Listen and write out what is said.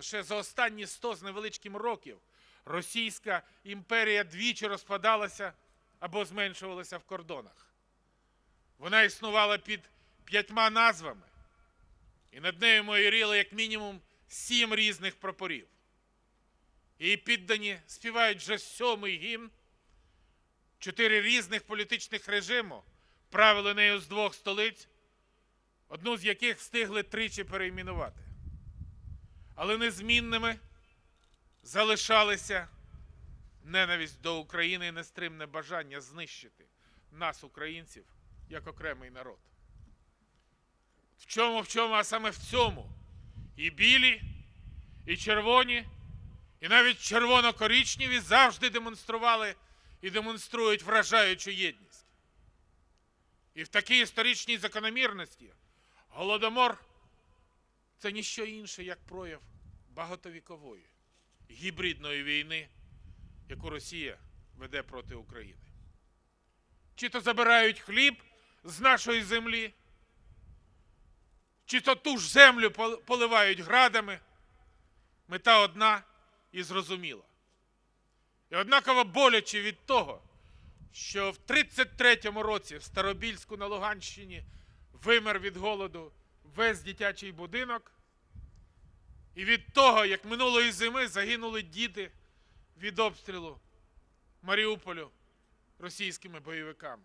Лише за останні 100 з невеличким років Російська імперія двічі розпадалася або зменшувалася в кордонах. Вона існувала під п'ятьма назвами, і над нею майоріло як мінімум сім різних прапорів. Її піддані співають вже сьомий гімн. Чотири різних політичних режиму правили нею з двох столиць, одну з яких встигли тричі перейменувати. Але незмінними залишалися ненависть до України і нестримне бажання знищити нас, українців, як окремий народ. В чому, в чому, а саме в цьому і білі, і червоні, і навіть червоно-коричневі завжди демонстрували і демонструють вражаючу єдність. І в такій історичній закономірності Голодомор це ніщо інше, як прояв багатовікової гібридної війни, яку Росія веде проти України. Чи то забирають хліб з нашої землі, чи то ту ж землю поливають градами. Мета одна і зрозуміла. І однаково боляче від того, що в 33-му році в Старобільську на Луганщині вимер від голоду весь дитячий будинок. І від того, як минулої зими загинули діти від обстрілу Маріуполю російськими бойовиками.